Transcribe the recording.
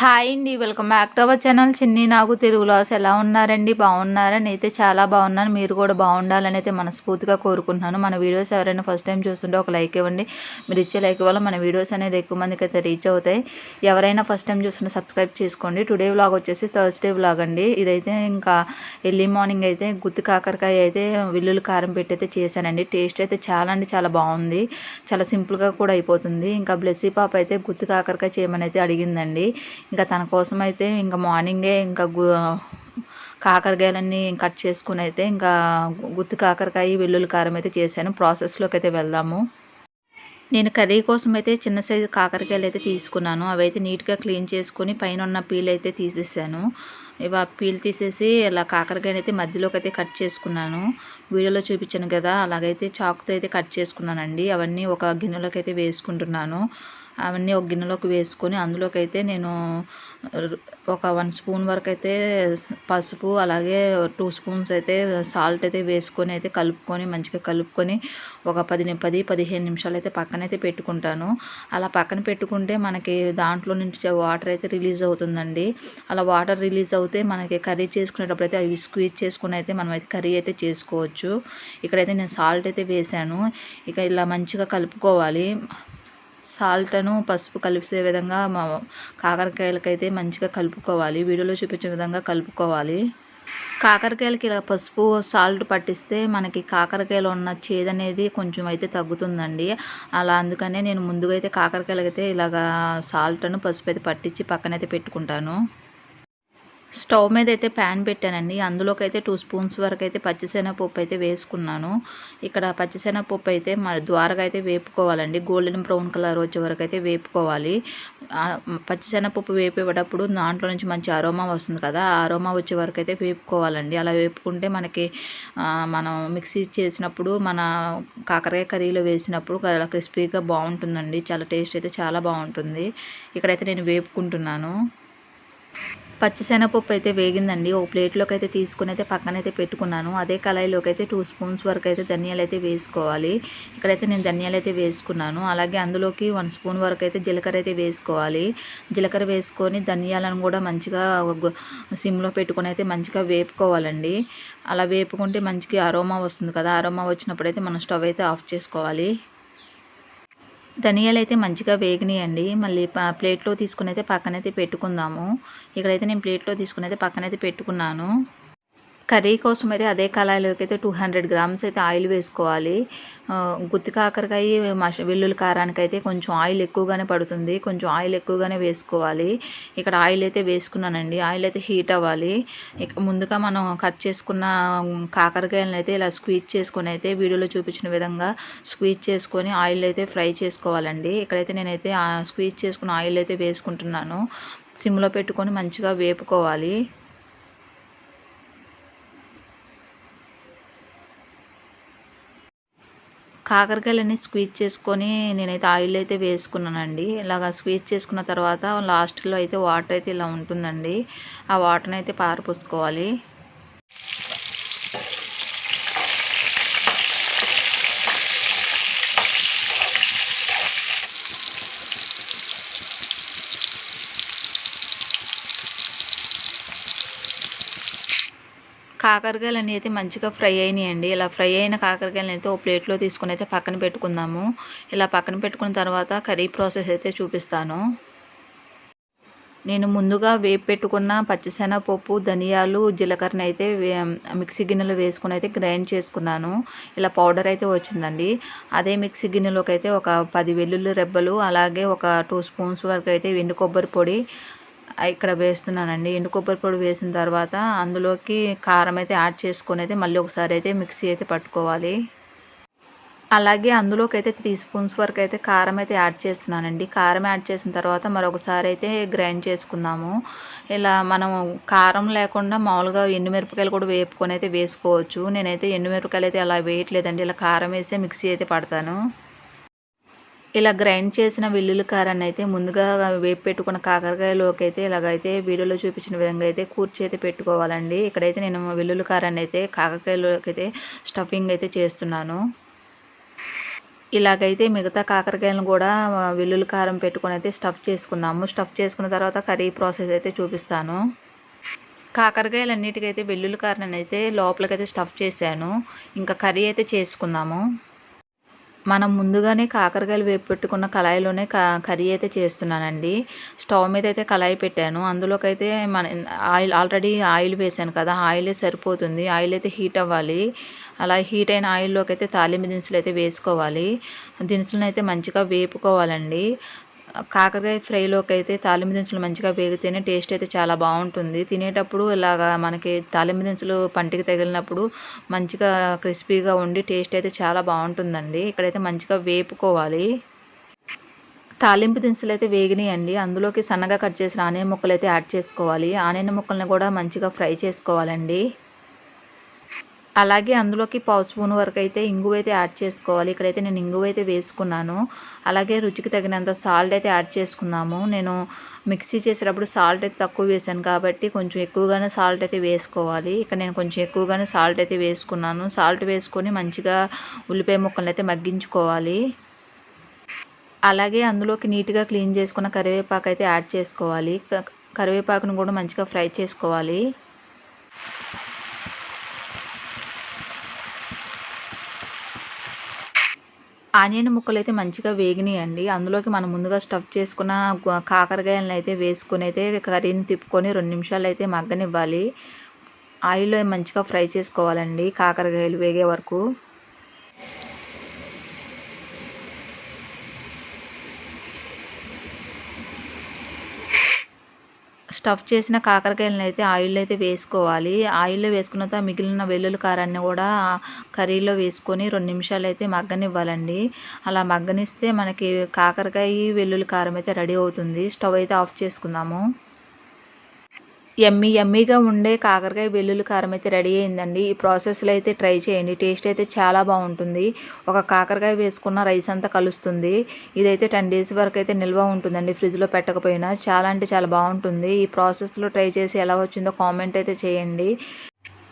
Hi అండి welcome back to our channel. చిన్ని నాకు తెలుగులాస్ ఎలా ఉన్నారండి? బాగున్నారని అయితే చాలా బాగున్నాను. మీరు కూడా బాగుండాలని అయితే మనస్ఫూర్తిగా కోరుకుంటున్నాను. మన వీడియోస్ ఎవరైనా ఫస్ట్ టైం చూస్తుంటే ఒక లైక్ ఇవ్వండి. మీరు ఇచ్చే లైక్ వల్ల మన వీడియోస్ అనేది ఎక్కువ మందికి అయితే రీచ్ అవుతాయి. ఎవరైనా ఫస్ట్ టైం చూస్తున్న సబ్స్క్రైబ్ చేసుకోండి. టుడే వ్లాగ్ వచ్చేసి థర్స్డే వ్లాగ్ అండి. ఇదైతే ఇంకా ఎర్లీ మార్నింగ్ అయితే గుత్తి కాకరకాయ అయితే వెల్లుల్లి కారం పెట్టి అయితే చేశానండి. టేస్ట్ అయితే చాలా అంటే చాలా బాగుంది. చాలా సింపుల్గా కూడా అయిపోతుంది. ఇంకా బ్లెస్సీ పాప అయితే గుత్తి కాకరకాయ చేయమని అయితే అడిగిందండి. ఇంకా తన కోసం అయితే ఇంకా మార్నింగే ఇంకా కాకరకాయలన్నీ కట్ చేసుకుని అయితే ఇంకా గుత్తి కాకరకాయ వెల్లుల్లి కారం అయితే చేశాను. ప్రాసెస్లోకి అయితే వెళ్దాము. నేను కర్రీ కోసం అయితే చిన్న సైజు కాకరకాయలు అయితే తీసుకున్నాను. అవి అయితే నీట్గా క్లీన్ చేసుకొని పైన ఉన్న పీల్ అయితే తీసేసాను. ఇవా పీల్ తీసేసి ఇలా కాకరకాయని అయితే మధ్యలోకి అయితే కట్ చేసుకున్నాను. వీడియోలో చూపించాను కదా అలాగైతే చాకుతో అయితే కట్ చేసుకున్నానండి. అవన్నీ ఒక గిన్నెలోకి అయితే వేసుకుంటున్నాను. అవన్నీ ఒక గిన్నెలోకి వేసుకొని అందులోకి అయితే నేను ఒక వన్ స్పూన్ వరకు అయితే పసుపు అలాగే టూ స్పూన్స్ అయితే సాల్ట్ అయితే వేసుకొని అయితే కలుపుకొని మంచిగా కలుపుకొని ఒక పది పది పదిహేను నిమిషాలు అయితే పక్కన అయితే పెట్టుకుంటాను. అలా పక్కన పెట్టుకుంటే మనకి దాంట్లో నుంచి వాటర్ అయితే రిలీజ్ అవుతుందండి. అలా వాటర్ రిలీజ్ అవుతే మనకి కర్రీ చేసుకునేటప్పుడు అయితే అవి స్క్వీజ్ చేసుకుని అయితే మనం అయితే కర్రీ అయితే చేసుకోవచ్చు. ఇక్కడైతే నేను సాల్ట్ అయితే వేసాను ఇక ఇలా మంచిగా కలుపుకోవాలి. సాల్ట్ను పసుపు కలిసే విధంగా మా కాకరకాయలకైతే మంచిగా కలుపుకోవాలి. వీడియోలో చూపించే విధంగా కలుపుకోవాలి. కాకరకాయలకి ఇలా పసుపు సాల్ట్ పట్టిస్తే మనకి కాకరకాయలు ఉన్న చేదు అనేది కొంచెం అయితే తగ్గుతుందండి. అలా అందుకనే నేను ముందుగా అయితే కాకరకాయలకైతే ఇలాగా సాల్ట్ను పసుపు అయితే పట్టించి పక్కనైతే పెట్టుకుంటాను. స్టవ్ మీద అయితే ప్యాన్ పెట్టానండి. అందులోకి అయితే టూ స్పూన్స్ వరకు అయితే పచ్చిశనగపప్పు అయితే వేసుకున్నాను. ఇక్కడ పచ్చిశనగపప్పు అయితే మరి ద్వారగా అయితే వేపుకోవాలండి. గోల్డెన్ బ్రౌన్ కలర్ వచ్చే వరకు అయితే వేపుకోవాలి. పచ్చిశనగపప్పు వేపేటప్పుడు దాంట్లో నుంచి మంచి అరోమా వస్తుంది కదా ఆ అరోమా వచ్చే వరకు అయితే వేపుకోవాలండి. అలా వేపుకుంటే మనకి మనం మిక్సీ చేసినప్పుడు మన కాకరకాయ కర్రీలో వేసినప్పుడు క్రిస్పీగా బాగుంటుందండి. చాలా టేస్ట్ అయితే చాలా బాగుంటుంది. ఇక్కడైతే నేను వేపుకుంటున్నాను. పచ్చిశనగపప్పు అయితే వేగిందండి. ఒక ప్లేట్లోకి అయితే తీసుకుని అయితే పక్కనైతే పెట్టుకున్నాను. అదే కళాయిలోకి అయితే టూ స్పూన్స్ వరకు అయితే ధనియాలు అయితే వేసుకోవాలి. ఇక్కడైతే నేను ధనియాలు అయితే వేసుకున్నాను. అలాగే అందులోకి వన్ స్పూన్ వరకు అయితే జీలకర్ర అయితే వేసుకోవాలి. జీలకర్ర వేసుకొని ధనియాలను కూడా మంచిగా సిమ్లో పెట్టుకొని అయితే మంచిగా వేపుకోవాలండి. అలా వేపుకుంటే మంచిగా అరోమా వస్తుంది కదా. అరోమా వచ్చినప్పుడు అయితే మనం స్టవ్ అయితే ఆఫ్ చేసుకోవాలి. ధనియాలు అయితే మంచిగా వేగినాయండి. మళ్ళీ ప్లేట్లో తీసుకుని అయితే పక్కనైతే పెట్టుకుందాము. ఇక్కడైతే నేను ప్లేట్లో తీసుకుని అయితే పక్కనైతే పెట్టుకున్నాను. కర్రీ కోసం అయితే అదే కళాయిలోకి అయితే టూ హండ్రెడ్ గ్రామ్స్ అయితే ఆయిల్ వేసుకోవాలి. గుత్తి కాకరకాయ మష వెల్లుల్లి కారానికి అయితే కొంచెం ఆయిల్ ఎక్కువగానే పడుతుంది. కొంచెం ఆయిల్ ఎక్కువగానే వేసుకోవాలి. ఇక్కడ ఆయిల్ అయితే వేసుకున్నానండి. ఆయిల్ అయితే హీట్ అవ్వాలి. ఇక ముందుగా మనం కట్ చేసుకున్న కాకరకాయలను అయితే ఇలా స్క్వీజ్ చేసుకొని అయితే వీడియోలో చూపించిన విధంగా స్క్వీజ్ చేసుకొని ఆయిల్ అయితే ఫ్రై చేసుకోవాలండి. ఇక్కడైతే నేనైతే స్క్వీజ్ చేసుకున్న ఆయిల్ అయితే వేసుకుంటున్నాను. సిమ్లో పెట్టుకొని మంచిగా వేపుకోవాలి. కాకరకాయలన్నీ స్క్వీజ్ చేసుకొని నేనైతే ఆయిల్ అయితే వేసుకున్నానండి. ఇలాగ స్క్వీజ్ చేసుకున్న తర్వాత లాస్ట్లో అయితే వాటర్ అయితే ఇలా ఉంటుందండి. ఆ వాటర్ని అయితే పారపోసుకోవాలి. కాకరకాయలు అనేది మంచిగా ఫ్రై అయినాయండి. ఇలా ఫ్రై అయిన కాకరకాయలు అయితే ఓ ప్లేట్లో తీసుకుని అయితే పక్కన పెట్టుకుందాము. ఇలా పక్కన పెట్టుకున్న తర్వాత కర్రీ ప్రాసెస్ అయితే చూపిస్తాను. నేను ముందుగా వేపు పెట్టుకున్న పచ్చిశనగపప్పు ధనియాలు జీలకర్రని అయితే మిక్సీ గిన్నెలో వేసుకుని అయితే గ్రైండ్ చేసుకున్నాను. ఇలా పౌడర్ అయితే వచ్చిందండి. అదే మిక్సీ గిన్నెలోకి అయితే ఒక పది వెల్లుల్లి రెబ్బలు అలాగే ఒక టూ స్పూన్స్ వరకు అయితే ఎండు కొబ్బరి పొడి ఇక్కడ వేస్తున్నానండి. ఎండు కొబ్బరి పొడి వేసిన తర్వాత అందులోకి కారం అయితే యాడ్ చేసుకొని అయితే మళ్ళీ ఒకసారి అయితే మిక్సీ అయితే పట్టుకోవాలి. అలాగే అందులోకి అయితే త్రీ స్పూన్స్ వరకు అయితే కారం అయితే యాడ్ చేస్తున్నానండి. కారం యాడ్ చేసిన తర్వాత మరొకసారి అయితే గ్రైండ్ చేసుకుందాము. ఇలా మనం కారం లేకుండా మామూలుగా ఎండుమిరపకాయలు కూడా వేపుకొని అయితే వేసుకోవచ్చు. నేనైతే ఎండుమిరపకాయలు అయితే అలా వేయట్లేదండి. ఇలా కారం వేసే మిక్సీ అయితే పడతాను. ఇలా గ్రైండ్ చేసిన వెల్లుల్లి కారాన్ని అయితే ముందుగా వేపు పెట్టుకున్న కాకరకాయలోకి అయితే ఇలాగైతే వీడియోలో చూపించిన విధంగా అయితే కూర్చి అయితే పెట్టుకోవాలండి. ఇక్కడైతే నేను వెల్లుల్లి కారాన్ని అయితే కాకరకాయలోకి అయితే స్టఫింగ్ అయితే చేస్తున్నాను. ఇలాగైతే మిగతా కాకరకాయలను కూడా ఆ, వెల్లుల్లి కారం పెట్టుకొని అయితే స్టఫ్ చేసుకున్నాము. స్టఫ్ చేసుకున్న తర్వాత కర్రీ ప్రాసెస్ అయితే చూపిస్తాను. కాకరకాయలన్నిటికైతే వెల్లుల్లి కారం అయితే లోపలికైతే స్టఫ్ చేశాను. ఇంకా కర్రీ అయితే చేసుకున్నాము మనం ముందుగానే కాకరకాయలు వేపు పెట్టుకున్న కళాయిలోనే క కర్రీ అయితే చేస్తున్నానండి. స్టవ్ మీద అయితే కళాయి పెట్టాను. అందులోకైతే మన ఆయిల్ ఆల్రెడీ ఆయిల్ వేసాను కదా ఆయిలే సరిపోతుంది. ఆయిల్ అయితే హీట్ అవ్వాలి. అలా హీట్ అయిన ఆయిల్లోకి అయితే తాలింపు దినుసులు అయితే వేసుకోవాలి. దినుసులను అయితే మంచిగా వేపుకోవాలండి. కాకరకాయ ఫ్రైలోకి అయితే తాలింపు దినుసులు మంచిగా వేగితేనే టేస్ట్ అయితే చాలా బాగుంటుంది. తినేటప్పుడు ఇలాగా మనకి తాలింపు దినుసులు పంటికి తగిలినప్పుడు మంచిగా క్రిస్పీగా ఉండి టేస్ట్ అయితే చాలా బాగుంటుందండి. ఇక్కడైతే మంచిగా వేపుకోవాలి. తాలింపు దినుసులు అయితే వేగినాయండి. అందులోకి సన్నగా కట్ చేసిన ఆనియన్ ముక్కలు అయితే యాడ్ చేసుకోవాలి. ఆనియన్ ముక్కల్ని కూడా మంచిగా ఫ్రై చేసుకోవాలండి. అలాగే అందులోకి పావు స్పూన్ వరకు అయితే ఇంగువ అయితే యాడ్ చేసుకోవాలి. ఇక్కడైతే నేను ఇంగువ అయితే వేసుకున్నాను. అలాగే రుచికి తగినంత సాల్ట్ అయితే యాడ్ చేసుకున్నాము నేను మిక్సీ చేసేటప్పుడు సాల్ట్ అయితే తక్కువ వేసాను కాబట్టి కొంచెం ఎక్కువగానే సాల్ట్ అయితే వేసుకోవాలి. ఇక్కడ నేను కొంచెం ఎక్కువగానే సాల్ట్ అయితే వేసుకున్నాను. సాల్ట్ వేసుకొని మంచిగా ఉల్లిపాయ ముక్కలను అయితే మగ్గించుకోవాలి. అలాగే అందులోకి నీట్గా క్లీన్ చేసుకున్న కరివేపాకు అయితే యాడ్ చేసుకోవాలి. కరివేపాకును కూడా మంచిగా ఫ్రై చేసుకోవాలి. ఆనియన్ ముక్కలు అయితే మంచిగా వేగినాయండి. అందులోకి మనం ముందుగా స్టఫ్ చేసుకున్న కాకరకాయలను అయితే వేసుకొని అయితే కర్రీని తిప్పుకొని రెండు నిమిషాలు అయితే మగ్గనివ్వాలి. ఆయిల్లో మంచిగా ఫ్రై చేసుకోవాలండి కాకరకాయలు వేగే వరకు. స్టఫ్ చేసిన కాకరకాయలను అయితే ఆయిల్లో అయితే వేసుకోవాలి. ఆయిల్లో వేసుకున్న తర్వాత మిగిలిన వెల్లుల్లి కారాన్ని కూడా కర్రీలో వేసుకొని రెండు నిమిషాలు అయితే మగ్గనివ్వాలండి. అలా మగ్గనిస్తే మనకి కాకరకాయ వెల్లుల్లి కారం అయితే రెడీ అవుతుంది. స్టవ్ అయితే ఆఫ్ చేసుకుందాము. ఎమ్మీ ఎమ్మీగా ఉండే కాకరకాయ వెల్లుల్లి కారం అయితే రెడీ అయిందండి. ఈ ప్రాసెస్లో అయితే ట్రై చేయండి. టేస్ట్ అయితే చాలా బాగుంటుంది. ఒక కాకరకాయ వేసుకున్న రైస్ అంతా కలుస్తుంది. ఇదైతే టెన్ డేస్ వరకు అయితే నిల్వ ఉంటుందండి ఫ్రిడ్జ్లో పెట్టకపోయినా. చాలా అంటే చాలా బాగుంటుంది. ఈ ప్రాసెస్లో ట్రై చేసి ఎలా వచ్చిందో కామెంట్ అయితే చేయండి.